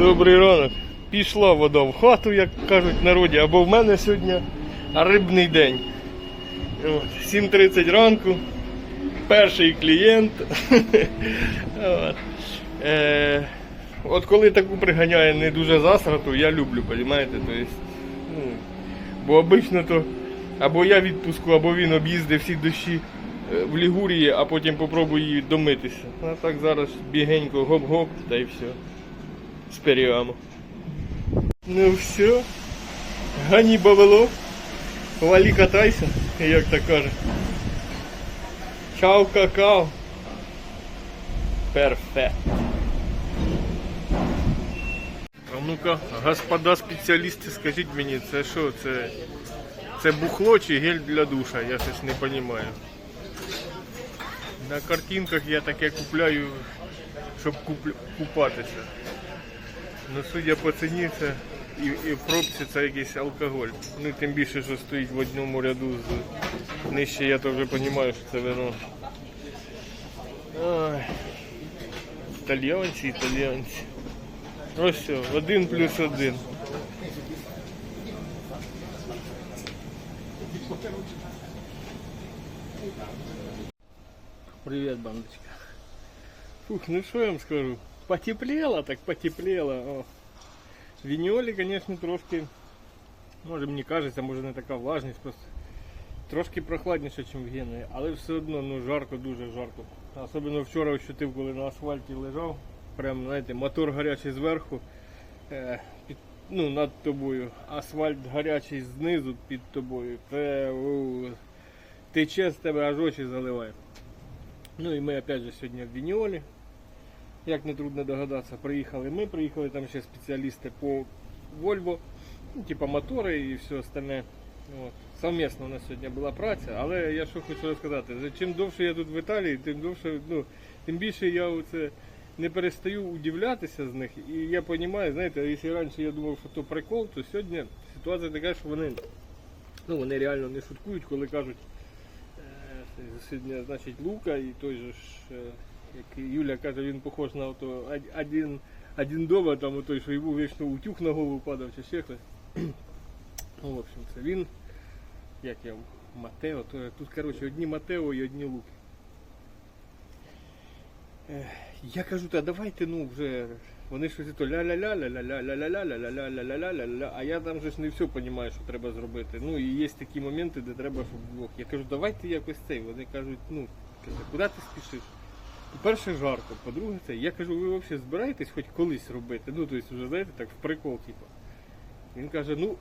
Добрий ранок. Пішла вода в хату, як кажуть народі, або в мене сьогодні рибний день. 7.30 ранку. Перший клієнт. От. Е, от коли таку приганяє не дуже засрату, я люблю, розумієте? Тобто, ну, бо обично то або я відпуску, або він об'їздив всі дощі е, в Лігурії, а потім попробую її домитися. А так зараз бігенько гоп-гоп та й все. Сперіамо. Ну все. Гані бавело. Валі катайся, як так каже. Чао какао. Перфект. А ну-ка, господа спеціалісти, скажіть мені, це що, це, це бухло чи гель для душа? Я щось не розумію. На картинках я таке купляю, щоб куплю, купатися. Ну, судя по ціні, це і, і в пробці це якийсь алкоголь. Ну тим більше, що стоїть в одному ряду з нижче, я то вже розумію, що це вино. Ой. Італіянці, італіянці. Ось все, один плюс один. Привет, бандочка. Фух, ну что я вам скажу? Потеплело, так потеплело. О. Віньолі, звісно, трошки, може мені кажеться, може не така влажність, просто трошки прохладніше, ніж в Генуї, але все одно ну, жарко, дуже жарко. Особливо вчора ощутив, коли на асфальті лежав, прям, знаєте, мотор гарячий зверху, е, під, ну, над тобою, асфальт гарячий знизу під тобою. Це, тече з тебе аж очі заливає. Ну і ми опять же сьогодні в Віньолі. Як не трудно догадатися, приїхали ми, приїхали там ще спеціалісти по Volvo, ну, типа мотори і все остальне. От. Совмісно у нас сьогодні була праця, але я що хочу розказати, чим довше я тут в Італії, тим довше, ну, тим більше я оце не перестаю удивлятися з них. І я розумію, знаєте, якщо раніше я думав, що то прикол, то сьогодні ситуація така, що вони, ну, вони реально не шуткують, коли кажуть, е, сьогодні, значить, Лука і той же ж. Як Юля каже, він похож на ото од- один, один дома, там той, що йому вічно утюг на голову падав чи ще хтось. Ну, в общем, це він, як я, Матео, то тут, коротше, одні Матео і одні Луки. Я кажу, та давайте, ну, вже, вони щось то ля-ля-ля-ля-ля-ля-ля-ля-ля-ля-ля-ля-ля-ля-ля. а я там же ж не все розумію, що треба зробити. Ну, і є такі моменти, де треба, щоб вдвох. Я кажу, давайте якось цей. Вони кажуть, ну, куди ти спішиш? По-перше, жарко, по-друге, це. Я кажу, ви взагалі збираєтесь хоч колись робити? Ну, тобто, вже знаєте, так, в прикол, типу. Він каже, ну,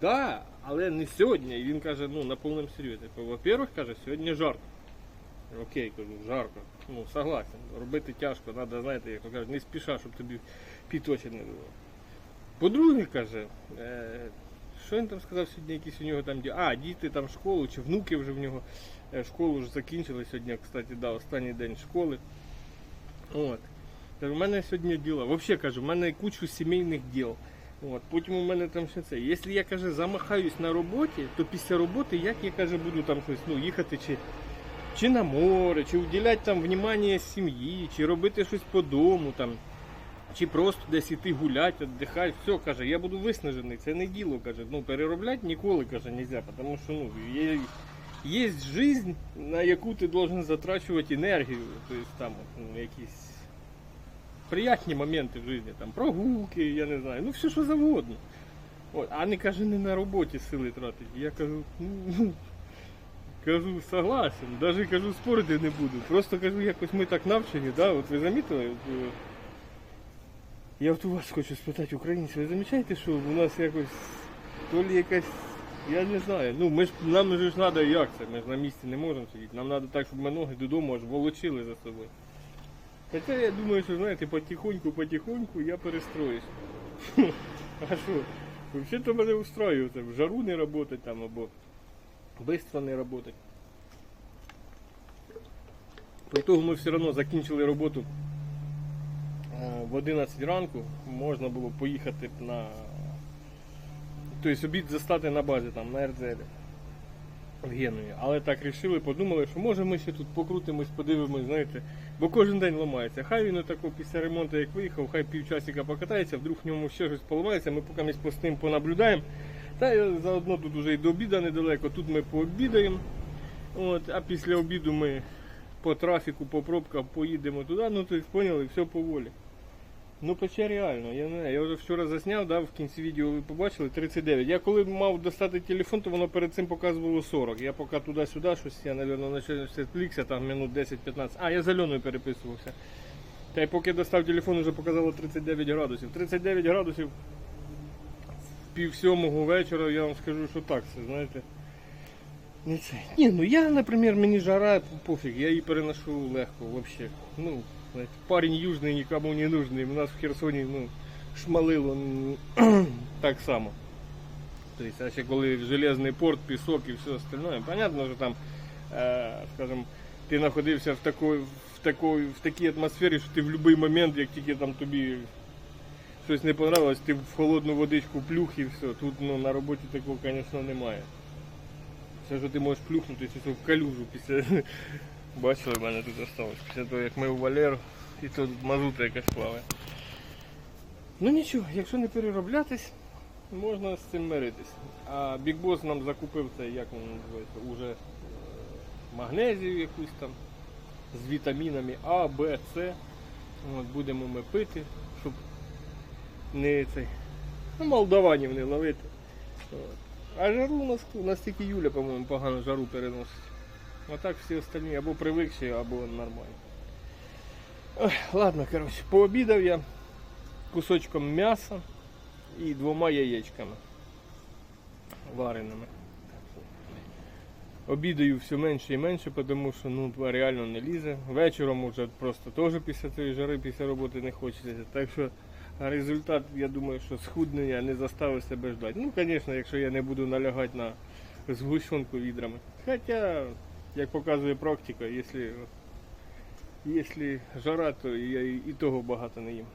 да, але не сьогодні. І він каже, ну, на повному серйозі. Типу, во-первых, каже, сьогодні жарко. Окей, кажу, жарко. Ну, согласен. Робити тяжко, треба, знаєте, як то кажуть, не спіша, щоб тобі під очі не було. По-друге, каже, е, що він там сказав сьогодні, якісь у нього там ді- А, діти там школу, чи внуки вже в нього школу вже закінчили сьогодні, кстати, да, останній день школи. От. Кажу, у мене сьогодні діла. Взагалі кажу, у мене кучу сімейних діл. От. Потім у мене там ще це. Якщо я каже, замахаюсь на роботі, то після роботи як я каже, буду там щось ну, їхати чи, чи на море, чи уділяти там внимання сім'ї, чи робити щось по дому там. Чи просто десь іти гуляти, віддихати, все, каже, я буду виснажений, це не діло, каже. Ну, переробляти ніколи, каже, нельзя, тому що ну, є, є жизнь, на яку ти должен затрачувати енергію, тобто там ну, якісь приятні моменти в житті, там прогулки, я не знаю, ну все що завгодно. От, а не каже, не на роботі сили тратить. Я кажу, ну, кажу, согласен, навіть кажу, спорити не буду. Просто кажу, якось ми так навчені, да? от ви замітили? Е, я от у вас хочу спитати, українці, ви замічаєте, що у нас якось то лі якась, я не знаю, ну ми ж нам же ж треба як це, ми ж на місці не можемо сидіти. Нам треба так, щоб ми ноги додому аж волочили за собою. Хоча я думаю, що знаєте, потихоньку, потихоньку я перестроюсь. А що? Взагалі-то мене устраює в жару не працювати там або швидко не працювати. По итогу ми все одно закінчили роботу Е, в 11 ранку можна було поїхати на. Тобто обід застати на базі там, на Ердзелі в Генуї. Але так рішили, подумали, що може ми ще тут покрутимось, подивимось, знаєте, Бо кожен день ламається. Хай він отако після ремонту, як виїхав, хай півчасика покатається, вдруг в ньому ще щось поламається, ми поки з ним понаблюдаємо. Та заодно тут уже і до обіду недалеко, тут ми пообідаємо. От, а після обіду ми по трафіку, по пробкам поїдемо туди, ну ти поняли, все поволі. Ну пече реально, я не знаю. Я вже вчора засняв, да, в кінці відео ви побачили 39. Я коли мав достати телефон, то воно перед цим показувало 40. Я поки туди-сюди щось, я, мабуть, щось відвлікся, там минут 10-15. А, я з Альоною переписувався. Та й поки достав телефон, вже показало 39 градусів. 39 градусів пів сьомого вечора, я вам скажу, що так це, знаєте. Ні, ну я, наприклад, мені жара пофіг, я її переношу легко взагалі. Ну, парень южний нікому не нужний. У нас в Херсоні ну, шмалило м, так само. Тобто, а ще коли железний порт, пісок і все остальне, понятно, що там, е, скажімо, ти знаходився в такої, в, такої, в такій атмосфері, що ти в будь-який момент, як тільки там тобі щось не понравилось, ти в холодну водичку плюх і все. Тут ну, на роботі такого, звісно, немає. Все, що ти можеш плюхнутися в калюжу після. Бачили, в мене тут осталось. Після того, як ми у Валеру, і тут мазута якась плаває. Ну нічого, якщо не перероблятись, можна з цим миритись. А Boss нам закупив це, як воно називається, уже е, магнезію якусь там з вітамінами А, Б, С. От, будемо ми пити, щоб не цей. Ну, молдаванів не ловити. От. А жару у нас, у нас тільки Юля, по-моєму, погано жару переносить. А так всі остальні або привикші, або нормально. Ой, ладно, коротше, пообідав я кусочком м'яса і двома яєчками вареними. Обідаю все менше і менше, тому що ну, реально не лізе. Вечором уже просто теж після цієї жари, після роботи не хочеться. Так що результат, я думаю, що схуднення не заставив себе ждати. Ну, звісно, якщо я не буду налягати на згущенку відрами. Хоча, як показує практика, якщо, якщо жара, то я і, того багато не їм.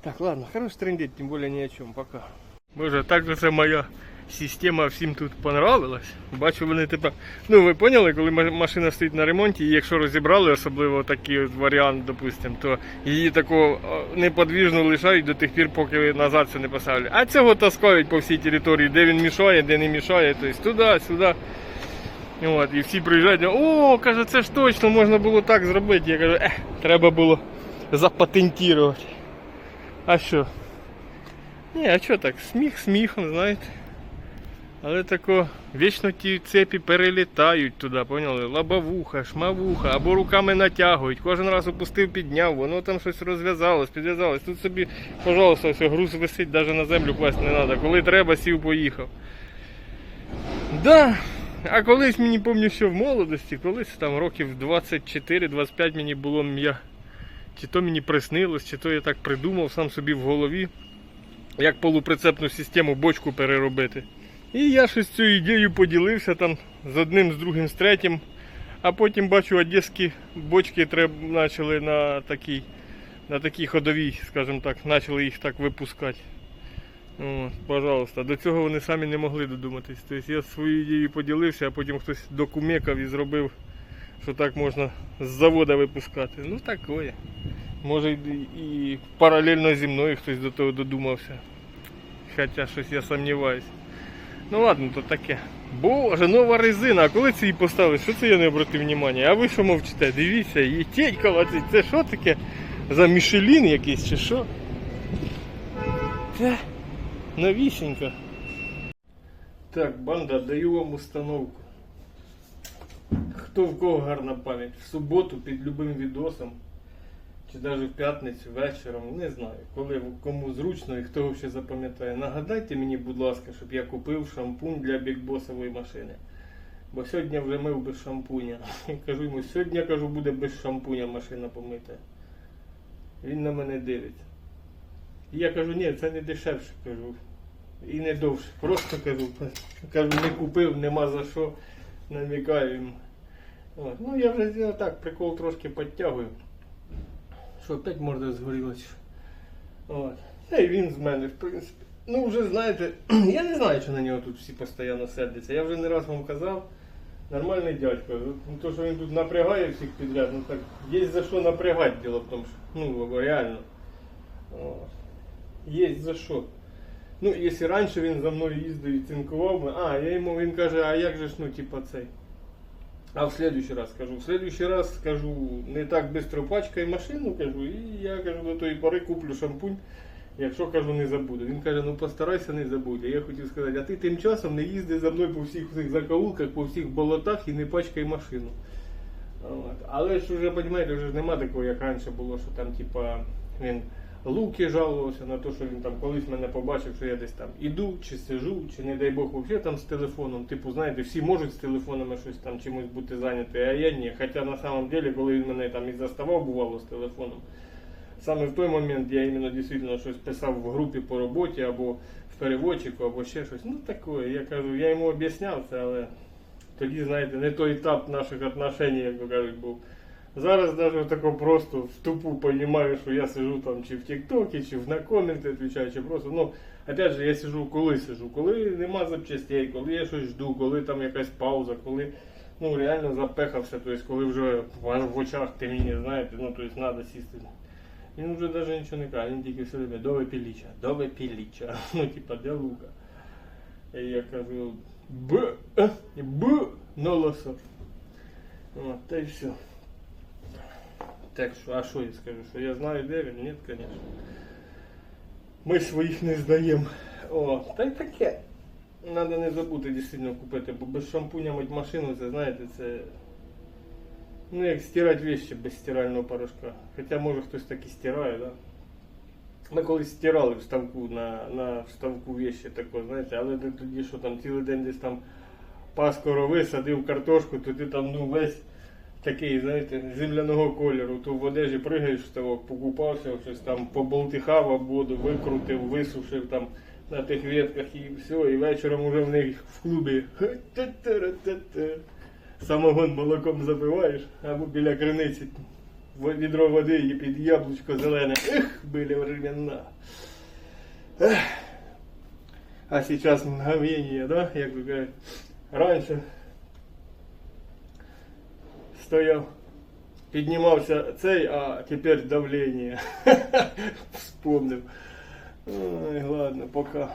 Так, ладно, хорош трендеть, тем более ни о чем, пока. Боже, так же це моя система всім тут понравилась. Бачу, вони тепер. Ну ви поняли, коли машина стоїть на ремонті, і якщо розібрали, особливо такий от варіант, допустим, то її таку о, неподвіжно лишають до тих пір, поки назад це не поставили. А цього таскають по всій території, де він мішає, де не мішає, тобто туди, сюди. От, і всі приїжджають, о, каже, це ж точно можна було так зробити. Я кажу, ех, треба було запатентувати. А що? Ні, а що так? Сміх сміхом, знаєте. Але тако вічно ті цепі перелітають туди, поняли? Лабавуха, шмавуха, або руками натягують. Кожен раз опустив, підняв, воно там щось розв'язалось, підв'язалось. Тут собі, пожалуйста, все, груз висить, навіть на землю класти не треба. Коли треба, сів, поїхав. Да. А колись мені пам'ятаю, що в молодості, колись там років 24-25 мені було я. Чи то мені приснилось, чи то я так придумав сам собі в голові, як полуприцепну систему бочку переробити. І я щось цією ідеєю поділився там з одним, з другим, з третім. А потім бачу, одеські бочки почали на такій, на такій ходовій, скажімо так, почали їх так випускати. О, пожалуйста, до цього вони самі не могли додуматись. Тобто я свою ідеєю поділився, а потім хтось докумекав і зробив, що так можна з завода випускати. Ну такое. Може і- паралельно зі мною хтось до того додумався. Хоча щось я сумніваюся. Ну ладно, то таке. Боже, нова резина, а коли це її поставили? Що це я не обратив увагу? А ви що мовчите? Дивіться, її тєтькова, це, що таке? За Мішелін якийсь чи що? Це новісінька. Так, банда, даю вам установку. Хто в кого гарна пам'ять? В суботу під любим відосом, чи навіть в п'ятницю вечором, не знаю, коли кому зручно і хто ще запам'ятає. Нагадайте мені, будь ласка, щоб я купив шампунь для бікбосової машини. Бо сьогодні вже мив без шампуня. Кажу йому, сьогодні кажу, буде без шампуня машина помита. Він на мене дивиться. І я кажу, ні, це не дешевше, кажу. І не довше. Просто кажу, кажу, не купив, нема за що. Намікаю йому. От. Ну я вже зробив так, прикол трошки підтягую. Що опять морда згоріла. чи що. От. Та й він з мене, в принципі. Ну вже знаєте, я не знаю, що на нього тут всі постійно сердяться. Я вже не раз вам казав. Нормальний дядько. Ну, то, що він тут напрягає всіх підряд, ну так є за що напрягати діло в тому, що ну реально. О, Є за що. Ну, якщо раніше він за мною їздив і цинкував а, я йому він каже, а як же ж, ну, типа цей. А в следующий раз скажу. В следующий раз скажу, не так швидко пачкай машину, кажу, і я кажу, до тої пори куплю шампунь, якщо кажу, не забуду. Він каже, ну постарайся не забудь. А я хотів сказати, а ти тим часом не їзди за мною по всіх цих закоулках, по всіх болотах і не пачкай машину. Але ж вже, розумієте, вже нема такого, як раніше було, що там, типа, він луки жалувався на те, що він там колись мене побачив, що я десь там іду, чи сижу, чи не дай Бог взагалі там з телефоном. Типу, знаєте, всі можуть з телефонами щось там чимось бути зайняті, а я ні. Хоча на самом деле, коли він мене там і заставав, бувало з телефоном. Саме в той момент я іменно дійсно щось писав в групі по роботі або в переводчику, або ще щось. Ну таке, я кажу, я йому об'ясняв це, але тоді, знаєте, не той етап наших отношень, як то кажуть, був. Зараз навіть тако просто в тупу розумію, що я сижу там чи в Тіктокі, чи в на коменти відповідаю, чи просто. Ну, опять же, я сижу, коли сижу, коли нема запчастей, коли я щось жду, коли там якась пауза, коли ну реально запехався, тобто коли вже в, очах темніє, знаєте, ну тобто треба сісти. Він вже навіть нічого не каже, він тільки все время до піліча, до піліча, ну типа де лука. І я кажу б, е, б, нолосо. От, та й все. Так що, а що я скажу? Що я знаю, де він? Ні, звісно. Ми своїх не здаємо. О, та й таке. Надо не забути дійсно купити, бо без шампуня мить машину, це знаєте, це. Ну як стирати вещи без стирального порошка. Хоча може хтось так і стирає, да? Ми колись стирали в ставку на, на вставку вещи тако, знаєте, але тоді що там цілий день десь там паскоро висадив картошку, то ти там ну весь такий, знаєте, земляного кольору, то в одежі пригаєш в ставок, покупався, щось там поболтихав об воду, викрутив, висушив там на тих ветках і все, і вечором уже в них в клубі самогон молоком запиваєш, або біля криниці відро води і під яблучко зелене. Ех, были времена. Ех. А сейчас мгновение, да, як ви кажете. Раніше стояв, піднімався цей, а тепер давлення. Вспомнив. Ладно, пока.